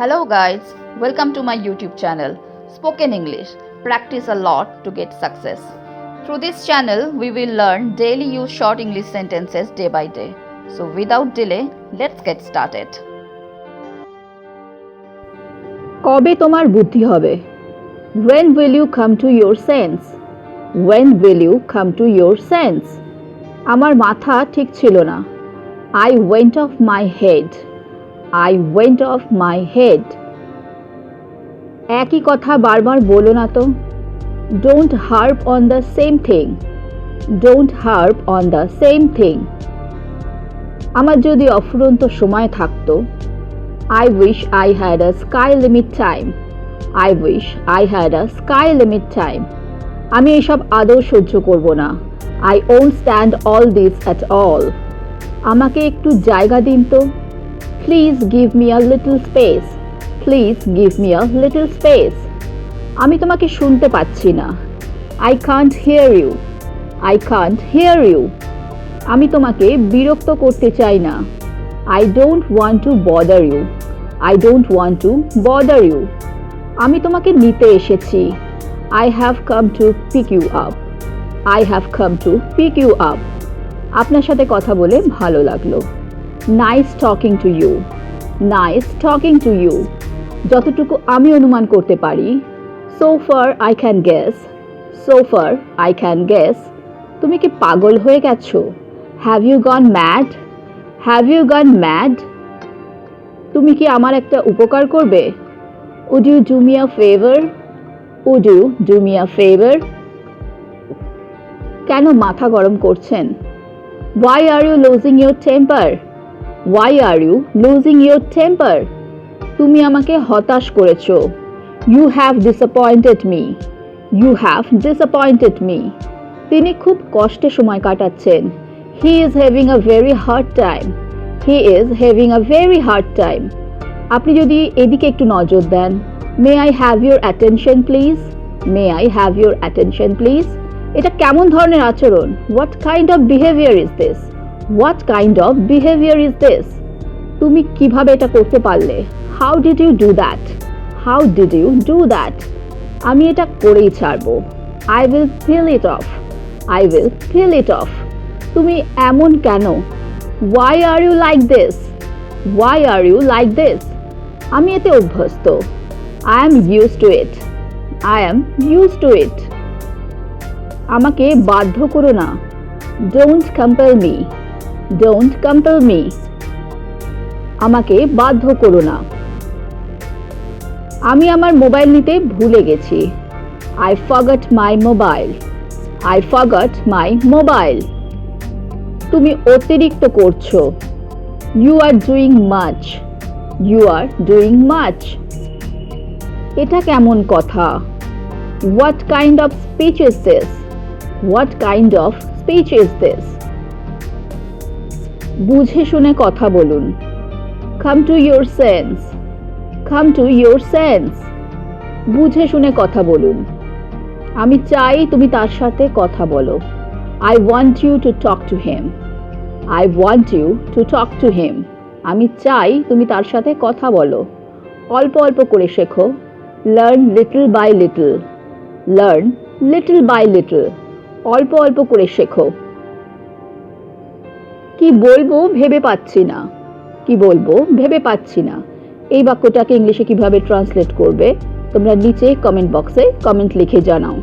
Hello, guys. Welcome to my YouTube channel, Spoken English. Practice a lot to get success. Through this channel, we will learn daily use short English sentences day by day. So, without delay, let's get started. কবে তোমার বুদ্ধি হবে when will you come to your sense when will you come to your sense আমার মাথা ঠিক ছিল না I went off my head I went off my head একই কথা বারবার বলো না তো। Don't harp on the same thing don't harp on the same thing আমার যদি অফুরন্ত সময় থাকতো, I wish I had a sky limit time I wish I had a sky limit time আমি এসব আদৌ সহ্য করব না। I won't stand all this at all আমাকে একটু জায়গা দিন তো। Please give me a little space please give me a little space আমি তোমাকে শুনতে পাচ্ছি না। I can't hear you I can't hear you আমি তোমাকে বিরক্ত করতে চাই না। I don't want to bother you I don't want to bother you আমি তোমাকে নিতে এসেছি। I have come to pick you up I have come to pick you up আপনার সাথে কথা বলে ভালো লাগল। Nice talking to you nice talking to you যতটুকু আমি অনুমান করতে পারি so far I can guess so far I can guess তুমি কি পাগল হয়ে গেছো? Have you gone mad have you gone mad তুমি কি আমার একটা উপকার করবে? Would you do me a favour would you do me a favour কেন মাথা গরম করছেন? Why are you losing your temper why are you losing your temper তুমি আমাকে হতাশ করেছ। You have disappointed me you have disappointed me তিনি খুব কষ্টে সময় কাটাচ্ছেন। He is having a very hard time he is having a very hard time আপনি যদি এদিকে একটু নজর দেন। May I have your attention please may I have your attention please এটা কেমন ধরনের আচরণ? What kind of behaviour is this what kind of behaviour is this তুমি কীভাবে এটা করতে পারলে? How did you do that how did you do that আমি এটা করেই ছাড়বো। I will fill it off I will fill it off তুমি এমন কেন? Why are you like this why are you like this আমি এতে অভ্যস্ত। I am use to it I am use to it আমাকে বাধ্য করো না। Don't compel me don't compel me আমাকে বাধ্য করো না। আমি আমার মোবাইল নিতে ভুলে গেছি। I forgot my mobile I forgot my mobile তুমি অতিরিক্ত করছ। You are doing much you are doing much এটা কেমন কথা? What kind of speech is this what kind of speech is this বুঝে শুনে কথা বলুন। Come to your sense come to your sense বুঝে শুনে কথা বলুন। আমি চাই তুমি তার সাথে কথা বলো। I want you to talk to him I want you to talk to him আমি চাই তুমি তার সাথে কথা বলো। অল্প অল্প করে শেখো। Learn little by little learn little by little অল্প অল্প করে শেখো। কি বলব ভেবে পাচ্ছি না। কি বলব ভেবে পাচ্ছি না। এই বাক্যটাকে ইংলিশে কীভাবে ট্রান্সলেট করবে, তোমরা নিচে কমেন্ট বক্সে কমেন্ট লিখে জানাও।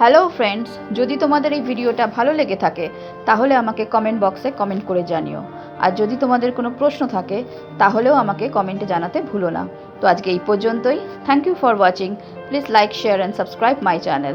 হ্যালো ফ্রেন্ডস যদি তোমাদের এই ভিডিওটা ভালো লেগে থাকে, তাহলে আমাকে কমেন্ট বক্সে কমেন্ট করে জানিও। আর যদি তোমাদের কোনো প্রশ্ন থাকে, তাহলেও আমাকে কমেন্টে জানাতে ভুলো না। তো আজকে এই পর্যন্তই। Thank you for watching please like share and subscribe my channel